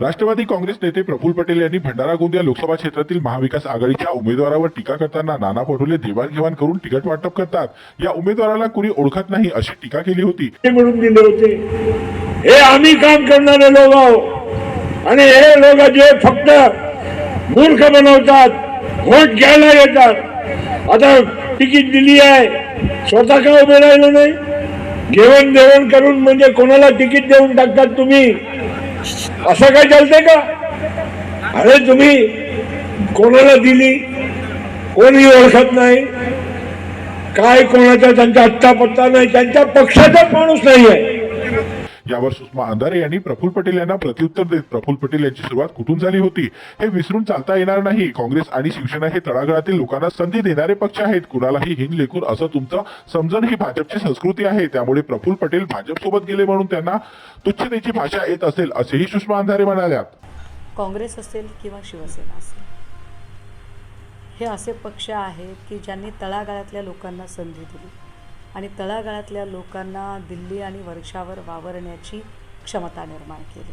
राष्ट्रवादी काँग्रेस नेते प्रफुल पटेल यांनी भंडारा गोंदिया लोकसभा क्षेत्रातील महाविकास आघाडीच्या उमेदवारावर टीका करताना नाना पटोले देवाणघेवाण करून तिकीट वाटप करतात. या उमेदवाराला कुणी ओळखत नाही अशी टीका केली होती. ते म्हणून दिले होते हे आम्ही काम करणारे लोक आहोत आणि हे लोक जे फक्त मूर्ख बनवतात व्होट घ्यायला येतात. आता तिकीट दिली आहे स्वतः का उभे राहिलं नाही? घेवण देवण करून म्हणजे कोणाला तिकीट देऊन टाकतात तुम्ही? असं काय चालतंय का? अरे तुम्ही कोणाला दिली? कोणी ओळखत नाही? काय कोणाचा त्यांचा अत्ता पत्ता नाही? त्यांच्या पक्षाचाच माणूस नाही आहे यावर सुषमा अंधारे यांनी प्रफुल्ल पटेल यांना प्रत्युत्तर देत प्रफुल्ल पटेल यांची सुरुवात कुठून झाली होती हे विसरून चालता येणार नाही. काँग्रेस आणि शिवसेना हे तळागाळातील लोकांना संधी देणारे पक्ष आहेत. कुणालाही हिंद लेखून असं तुमचं समजण ही भाजपची संस्कृती आहे. त्यामुळे प्रफुल्ल पटेल भाजपसोबत गेले म्हणून त्यांना तुच्छतेची भाषा येत असेल असेही सुषमा अंधारे म्हणाल्यात. काँग्रेस असेल किंवा शिवसेना असेल हे असे पक्ष आहेत की ज्यांनी तळागाळातल्या लोकांना संधी दिली. आणि तळागाळातल्या लोकांना दिल्ली आणि वर्षावर वावरण्याची क्षमता निर्माण केली.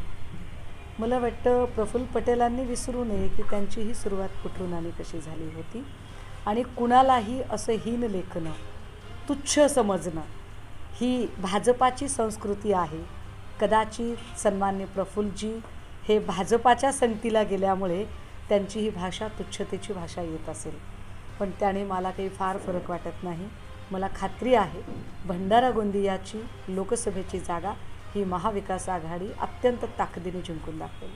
मला वाटतं प्रफुल्ल पटेलांनी विसरू नये की त्यांची ही सुरुवात कुठून आणि कशी झाली होती आणि कुणालाही असं हीन लेखणं तुच्छ समजणं ही भाजपाची संस्कृती आहे. कदाचित सन्मान्य प्रफुल्लजी हे भाजपाच्या संगतीला गेल्यामुळे त्यांची ही भाषा तुच्छतेची भाषा येत असेल. पण त्याने मला काही फार फरक वाटत नाही. मला खात्री आहे भंडारा गोंदियाची लोकसभेची जागा ही महाविकास आघाडी अत्यंत ताकदीने जिंकून दाखवेल.